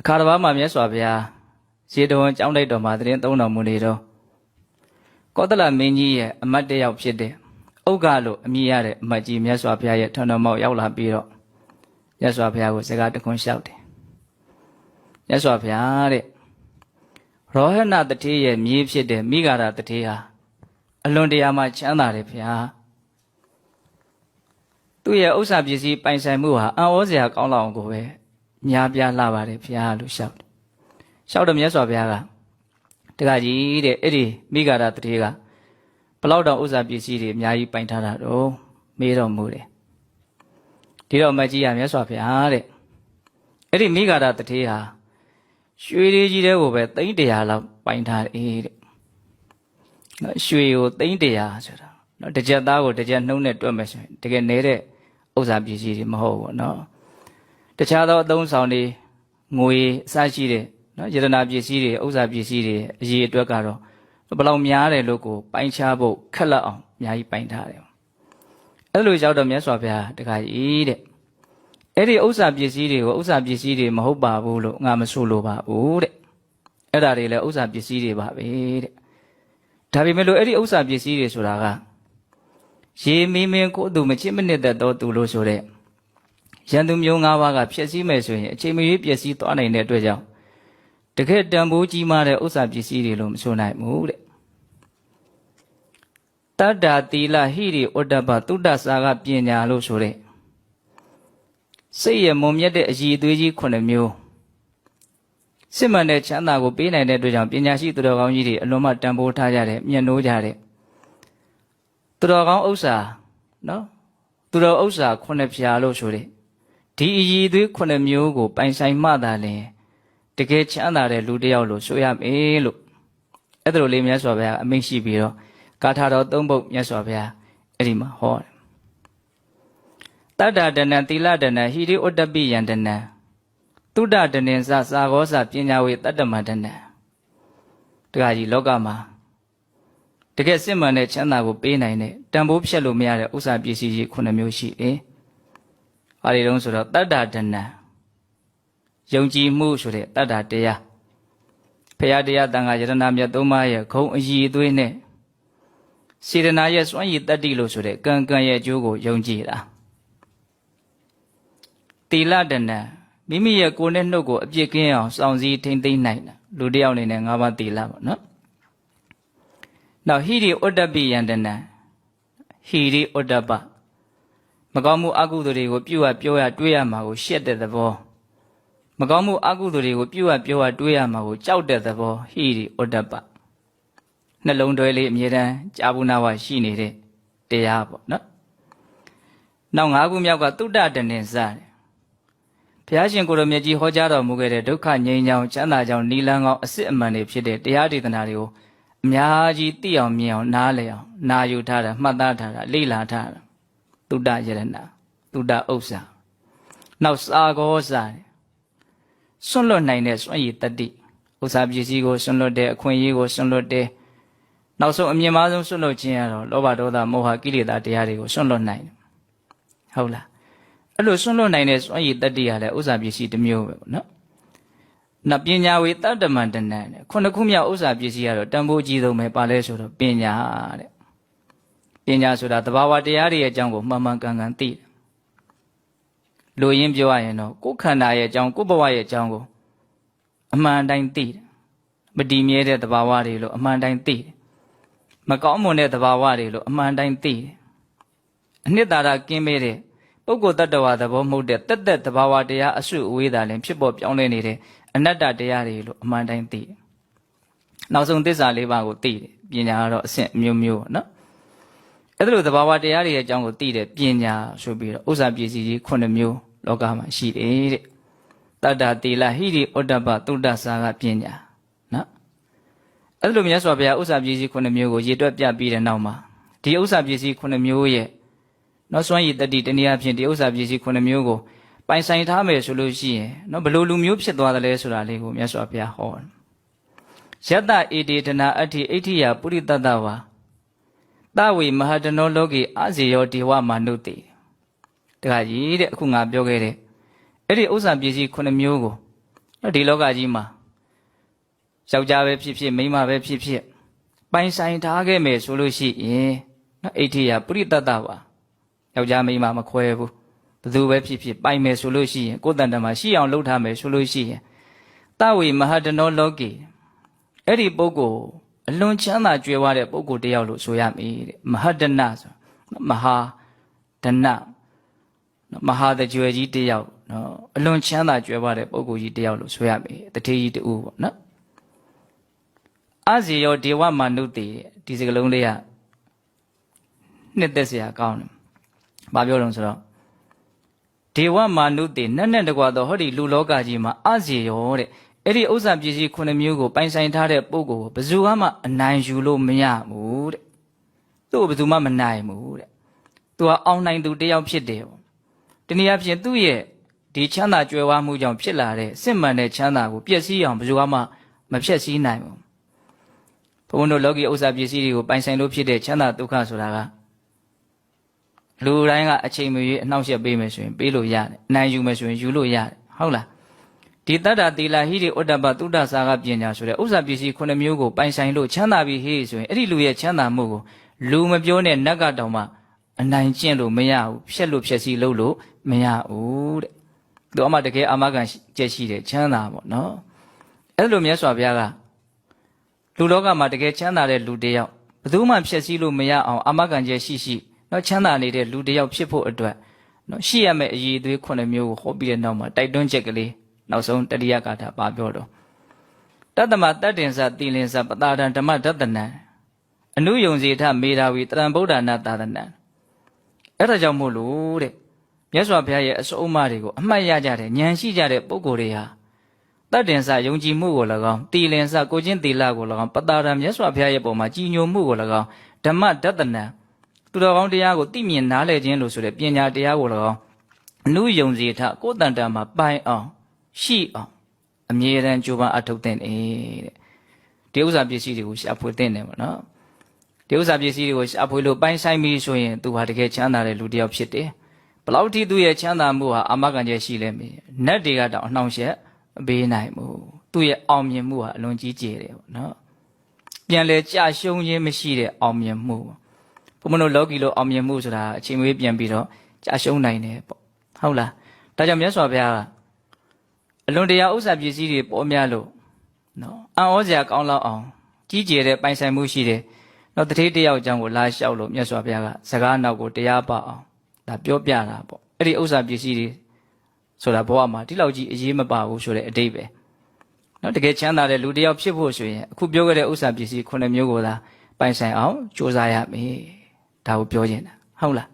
အခါတစ်ပါးမှာမြတ်စွာဘုရားရေတော်ကျောင်းတိုက်တော်မှာတရင်သုံးတော်မူနေတော့ကောသလမင်းကြီးရဲ့အမတ်တယောက်ဖြစ်တဲ့ဥက္ကလို့အမည်ရတဲ့အမတ်ကြီးမြတ်စွာဘုရားရဲ့ထွန်းတော်မောက်ရောက်လာပြီးတော့မြတ်စွာဘုရားကိုစကားတခွန်းလျှောက်တယ်မြတ်စွာဘုရားတဲ့ရောဟဏတတိရဲ့မြေးဖြစ်တဲ့မိဂါရတတိဟာအလွန်တရာမှချမ်းသာတယ်ဘုရားသူ့ရဲ့ဥစ္စာပစ္စည်းပိုင်ဆိုင်မှုဟာအံ့ဩစရာကောင်းလောက်အောင်ကိုပဲ များပြားလာပါတယ်ဘုရားလို့လျှောက်တယ်လျှောက်တော့မြတ်စွာဘုရားကတခါကြီးတဲ့အဲ့ဒီမိဂါရတတိကဘလောက်တောင်ဥစ္စာပစ္စည်းတွေအများကြီးပိုင်ထားတာတော့မေးတော်မူတယ်ဒီတော့မကြီးရမြတ်စွာဘုရားတဲ့အဲ့ဒီမိဂါရတတိဟာရွှေလေးကြီးတဲ့ကိုပဲသိန်းတရာလောက်ပိုင်ထားတယ်တဲ့နော်ရွှေကိုသိန်းတရာဆိုတာနော်တစ်ကြက်သားကိုတစ်ကြက်နှုံးနဲ့တွက်မယ်ဆိုရင်တကယ်နေတဲ့ဥစ္စာပစ္စည်းတွေမဟုတ်ဘူးနော် တခြားသောအသုံးဆောင်တွေငွေအစရှိတဲ့နော်ယတနာပစ္စည်းတွေဥစ္စာပစ္စည်းတွေအရေးအတွက်ကတော့ဘယ်လောက်များတယ်လို့ကိုပိုင်ခြားဖို့ခက်လက်အောင်အများကြီးပိုင်ထားတယ်အဲ့လိုရောက်တော့မြတ်စွာဘုရားတခါကြီးတဲ့အဲ့ဒီဥစ္စာပစ္စည်းတွေကိုဥစ္စာပစ္စည်းတွေမဟုတ်ပါဘူးလို့ငါမဆိုလိုပါဘူးတဲ့အဲ့ဒါတွေလည်းဥစ္စာပစ္စည်းတွေပါပဲတဲ့ဒါပေမဲ့လို့အဲ့ဒီဥစ္စာပစ္စည်းတွေဆိုတာကရေမင်းမင်းကိုယ်သူမချစ်မနစ်သက်တော့သူလို့ဆိုတဲ့ ရန်သူမျိုး၅ပါးကဖျက်ဆီးမယ်ဆိုရင်အချိန်မရွေးပျက်စီးသွားနိုင်တဲ့အတွက်ကြောင့်တကယ်တန်ဖိုးကြီးမားတဲ့ဥစ္စာပစ္စည်းတွေလို့မဆိုနိုင်ဘူးတဲ့တတ္တာသီလဟိရိဩတ္တပသုတ္တစာကပညာလို့ဆိုတဲ့စိတ်ရမုံမြတ်တဲ့အည်အသွေးကြီးခုနှစ်မျိုးစစ်မှန်တဲ့ချမ်းသာကိုပေးနိုင်တဲ့အတွက်ကြောင့်ပညာရှိသူတော်ကောင်းကြီးတွေအလွန်မှတန်ဖိုးထားကြတယ်မျက်နှိုးကြတယ်သူတော်ကောင်းဥစ္စာနော်သူတော်ဥစ္စာခုနှစ်ဖြာလို့ဆိုတဲ့ ဒီအည်အသွေးခုနှစ်မျိုးကို ပိုင်ဆိုင်မှသာလျှင်တကယ်ချမ်းသာတဲ့လူတစ်ယောက်လို့ဆိုရမယ်လို့အဲ့ဒါလိုလေးမြတ်စွာဘုရားအမိန့်ရှိပြီးတော့ကာထာတော်သုံးပုဒ်မြတ်စွာဘုရားအဲ့ဒီမှာဟောတယ်တတ္တဒနံသီလဒနံဟိရိဥတ္တပိယံဒနံတုဒ္ဒဒနင်္စစာဂောစပညာဝေတတ္တမဒနံတခါကြီးလောကမှာတကယ်စစ်မှန်တဲ့ချမ်းသာကိုပေးနိုင်တဲ့တန်ဖိုးဖြတ်လို့မရတဲ့ဥစ္စာပစ္စည်းကြီးခုနှစ်မျိုးရှိတယ်။ ဟာဒီတုံးဆိုတော့တတ္တဒနံယုံကြည်မှုဆိုတဲ့တတ္တာတရားဖရာတရားတန်ခါယရဏမြတ်သုံးပါးရဲ့ခုံအည်အသွေးနဲ့စေတနာရဲ့စွမ်းရည်တတ္တိလို့ဆိုတဲ့ကံကံရဲ့အကျိုးကိုယုံကြည်တာတိလဒနံမိမိရဲ့ကိုယ်နဲ့နှုတ်ကိုအပြစ်ကင်းအောင်စောင့်စည်းထိမ့်သိမ့်နိုင်တာလူတစ်ယောက်အနေနဲ့၅ပါးတိလပေါ့နော်နောက်ဟိရိဥတ္တပိယံတနံဟိရိဥတ္တပမ ကောင်းမှုအကုသိုလ်တွေကိုပြုရပြောရတွေးရမှာကိုရှက်တဲ့သဘောမကောင်းမှုအကုသိုလ်တွေကိုပြုတ်ပြောရတွေးရမှာကိုကြောက်တဲ့သဘောဟိရိဩတ္တပနှလုံးသွဲလေးအမြဲတမ်းကြာဘူးနာဝရှိနေတဲ့တရားပေါ့နော်နောက်၅ခုမြောက်ကတုဒ္ဒတနေစတယ်ဘုရားရှင်ကိုရမြတ်ကြီးဟောကြားတော်မူခဲ့တဲ့ဒုက္ခငြိမ်းချမ်းချမ်းသာကြောင်းနိလန်းကောင်းအစစ်အမှန်တွေဖြစ်တဲ့တရားဒေသနာတွေကိုအများကြီးသိအောင်မြင်အောင်နားလည်အောင်နာယူထားတာမှတ်သားထားတာလေ့လာထားတာ တုဒ္ဒယရဏတုဒ္ဒဥစ္စာနောက်စာကောစာတယ်စွန့်လွတ်နိုင်တဲ့စွန့်ရည်တတ္တိဥစ္စာပစ္စည်းကိုစွန့်လွတ်တဲ့အခွင့်အရေးကိုစွန့်လွတ်တဲ့နောက်ဆုံးအမြင့်မားဆုံးစွန့်လွတ်ခြင်းကတော့လောဘဒေါသမောဟကိလေသာတရားတွေကိုစွန့်လွတ်နိုင်တယ်ဟုတ်လားအဲ့လိုစွန့်လွတ်နိုင်တဲ့စွန့်ရည်တတ္တိကလည်းဥစ္စာပစ္စည်းတစ်မျိုးပဲပေါ့နော်နပညာဝေတတ္တမန္တနံတဲ့ခုနှစ်ခုမြောက်ဥစ္စာပစ္စည်းကတော့တန်ဖိုးကြီးဆုံးပဲပါလဲဆိုတော့ပညာတဲ့ ပညာဆိုတာသဘာဝတရားတွေရဲ့အကြောင်းကိုမှန်မှန်ကန်ကန်သိတယ်လူရင်းပြောရရင်တော့ကိုယ်ခန္ဓာရဲ့အကြောင်းကိုယ်ဘဝရဲ့အကြောင်းကိုအမှန်တိုင်းသိတယ်မတည်မြဲတဲ့သဘာဝတွေလို့အမှန်တိုင်းသိတယ်မကောင်းမွန်တဲ့သဘာဝတွေလို့အမှန်တိုင်းသိတယ်အနှစ်သာရကင်းမဲ့တဲ့ပုဂ္ဂိုလ်တ attva သဘောမဟုတ်တဲ့တက်တက်သဘာဝတရားအစုအဝေးသာလည်းဖြစ်ပေါ်ပြောင်းလဲနေတဲ့အနတ္တတရားတွေလို့အမှန်တိုင်းသိတယ်နောက်ဆုံးသစ္စာလေးပါးကိုသိတယ်ပညာကတော့အဆင့်မျိုးမျိုးပေါ့နော် အဲ့ဒါလိုသဘာဝတရားတွေရဲ့အကြောင်းကိုသိတဲ့ပညာဆိုပြီးတော့ဥစ္စာပစ္စည်းကြီး9မျိုးလောကမှာရှိတယ်တဲ့တတ္တတိလဟိရိဩတ္တပသုတ္တစာကပညာနော်အဲ့လိုမြတ်စွာဘုရားဥစ္စာပစ္စည်းခုနှစ်မျိုးကိုရေတွက်ပြပြီးတဲ့နောက်မှာဒီဥစ္စာပစ္စည်းခုနှစ်မျိုးရဲ့နောက်စွမ်းရည်တတိတနည်းအားဖြင့်ဒီဥစ္စာပစ္စည်းခုနှစ်မျိုးကိုပိုင်ဆိုင်ထားမယ်ဆိုလို့ရှိရင်နော်ဘယ်လိုလူမျိုးဖြစ်သွားသလဲဆိုတာလေးကိုမြတ်စွာဘုရားဟောယတဧတေတနာအဋ္ဌိအဋ္ဌိယပုရိတတ္တဝါ တဝေမဟာတနောလောကေအာဇေယောဒေဝမာနုတေတခါကြီးတဲ့အခုငါပြောခဲ့တဲ့အဲ့ဒီဥစ္စာပစ္စည်းခုနှစ်မျိုးကိုနော်ဒီလောကကြီးမှာယောက်ျားပဲဖြစ်ဖြစ်မိန်းမပဲဖြစ်ဖြစ်ပိုင်ဆိုင်ထားခဲ့မယ်ဆိုလို့ရှိရင်နော်အဋ္ဌိယပရိတတ္တပါယောက်ျားမိန်းမမခွဲဘူးဘယ်သူပဲဖြစ်ဖြစ်ပိုင်မယ်ဆိုလို့ရှိရင်ကိုယ်တန်တမှာရှိအောင်လုပ်ထားမယ်ဆိုလို့ရှိရင်တဝေမဟာတနောလောကေအဲ့ဒီပုဂ္ဂိုလ် အလွန်ချမ်းသာကြွယ်ဝတဲ့ပုဂ္ဂိုလ်တစ်ယောက်လို့ဆိုရမည်တဲ့မဟာဒနဆိုမဟာဒနနော်မဟာတကြွယ်ကြီးတစ်ယောက်နော်အလွန်ချမ်းသာကြွယ်ဝတဲ့ပုဂ္ဂိုလ်ကြီးတစ်ယောက်လို့ဆိုရမယ်တထေးကြီးတူပေါ့နော်အဇေယောဒေဝမာနုတေဒီစကလုံးလေးကနှစ်သက်စရာကောင်းတယ်။ဘာပြောလို့ဆိုတော့ဒေဝမာနုတေနက်နဲ့တကွာတော့ဟောဒီလူလောကကြီးမှာအဇေယောတဲ့ အဲ့ဒီဥစ္စာပစ္စည်းခုနှစ်မျိုးကိုပိုင်ဆိုင်ထားတဲ့ပုဂ္ဂိုလ်ကိုဘယ်သူမှအနိုင်ယူလို့မရဘူးတဲ့။သူ့ကိုဘယ်သူမှမနိုင်ဘူးတဲ့။ तू ကအောင်နိုင်သူတစ်ယောက်ဖြစ်တယ်ပေါ့။တနည်းအားဖြင့်သူ့ရဲ့ဒီချမ်းသာကြွယ်ဝမှုကြောင့်ဖြစ်လာတဲ့စစ်မှန်တဲ့ချမ်းသာကိုပျက်စီးအောင်ဘယ်သူမှမဖျက်ဆီးနိုင်ဘူး။ဘုန်းတို့လောကီဥစ္စာပစ္စည်းတွေကိုပိုင်ဆိုင်လို့ဖြစ်တဲ့ချမ်းသာဒုက္ခဆိုတာကလူတိုင်းကအချိန်မရွေးအနှောင့်အယှက်ပေးမယ်ဆိုရင်ပေးလို့ရတယ်။နိုင်ယူမယ်ဆိုရင်ယူလို့ရတယ်။ဟုတ်လား။ ဒီတတ္တာတီလာဟိရိဥဒ္ဒပသုဒ္ဒစာကပညာဆိုတဲ့ဥစ္စာပစ္စည်းခုနှစ်မျိုးကိုပိုင်ဆိုင်လို့ချမ်းသာပြီဟေးဆိုရင်အဲ့ဒီလူရဲ့ချမ်းသာမှုကိုလူမပြောနဲ့နတ်ကတောင်မှအနိုင်ကျင့်လို့မရဘူးဖြက်လို့ဖြက်စီလို့လို့မရဘူးတဲ့သူအမှတကယ်အမခံကျက်ရှိတယ်ချမ်းသာပေါ့နော်အဲ့လိုမြတ်စွာဘုရားကလူလောကမှာတကယ်ချမ်းသာတဲ့လူတယောက်ဘယ်သူမှဖြက်စီလို့မရအောင်အမခံကျက်ရှိရှိနော်ချမ်းသာနေတဲ့လူတယောက်ဖြစ်ဖို့အတွက်နော်ရှိရမယ့်အရေးအသွေးခုနှစ်မျိုးကိုဟောပြီးတဲ့နောက်မှာတိုက်တွန်းချက်ကလေး နောက်ဆုံးတတိယကာထာပါပြောတော့တတ္တမတတ္တင်္စတိလင်္စပတာဒံဓမ္မဒတနံအနုယုံစီထမေဓာဝီတရံဗုဒ္ဓနာသာသနံအဲ့ဒါကြောင့်မို့လို့တဲ့မြတ်စွာဘုရားရဲ့အစိုးအမတွေကိုအမှတ်ရကြတဲ့ဉာဏ်ရှိကြတဲ့ပုဂ္ဂိုလ်တွေဟာတတ်တင်စယုံကြည်မှုကို၎င်းတီလင်စကိုချင်းတီလာကို၎င်းပတာရံမြတ်စွာဘုရားရဲ့ပုံမှာကြည်ညိုမှုကို၎င်းဓမ္မဒတနံသူတော်ကောင်းတရားကိုသိမြင်နားလည်ခြင်းလို့ဆိုတဲ့ပညာတရားကို၎င်းအနုယုံစီထကိုယ်တန်တန်မှာပိုင်အောင် ရှိအောင်အမြဲတမ်းကြိုးပမ်းအထောက်တဲ့နေတဲ့ဒီဥစ္စာပစ္စည်းတွေကိုရှာဖွေတဲ့နေပါနော်ဒီဥစ္စာပစ္စည်းတွေကိုရှာဖွေလို့ပိုင်ဆိုင်ပြီဆိုရင်သူဟာတကယ်ချမ်းသာတဲ့လူတစ်ယောက်ဖြစ်တယ်ဘလောက်ထိသူ့ရဲ့ချမ်းသာမှုဟာအာမခံချက်ရှိလဲမေးနတ်တွေကတောင်အနှောင့်အယှက်မပေးနိုင်ဘူးသူ့ရဲ့အောင်မြင်မှုဟာအလွန်ကြီးကျယ်တယ်ပေါ့နော်ပြန်လဲကြာရှုံးခြင်းမရှိတဲ့အောင်မြင်မှုဘုမတို့လောကီလိုအောင်မြင်မှုဆိုတာအချိန်မွေးပြန်ပြီးတော့ကြာရှုံးနိုင်တယ်ပေါ့ဟုတ်လားဒါကြောင့်မြတ်စွာဘုရားက အလွန်တရာဥစ္စာပစ္စည်းတွေပေါ်များလို့နော်အံ့ဩစရာကောင်းလောက်အောင် ကြီးကျယ်တဲ့ပိုင်ဆိုင်မှုရှိတယ်နော်တတိတယောက်အကြောင်းကိုလာလျှောက်လို့မြတ်စွာဘုရားကစကားနောက်ကိုတရားပအောင်ဒါပြောပြတာပေါ့အဲ့ဒီဥစ္စာပစ္စည်းတွေဆိုတာဘဝမှာဒီလောက်ကြီးအရေးမပါဘူးဆိုတဲ့အတိတ်ပဲနော်တကယ်ချမ်းသာတဲ့လူတစ်ယောက်ဖြစ်ဖို့ဆိုရင်အခုပြောခဲ့တဲ့ဥစ္စာပစ္စည်းခုနှစ်မျိုးကိုသာပိုင်ဆိုင်အောင်စူးစမ်းရမယ်ဒါကိုပြောချင်တာဟုတ်လား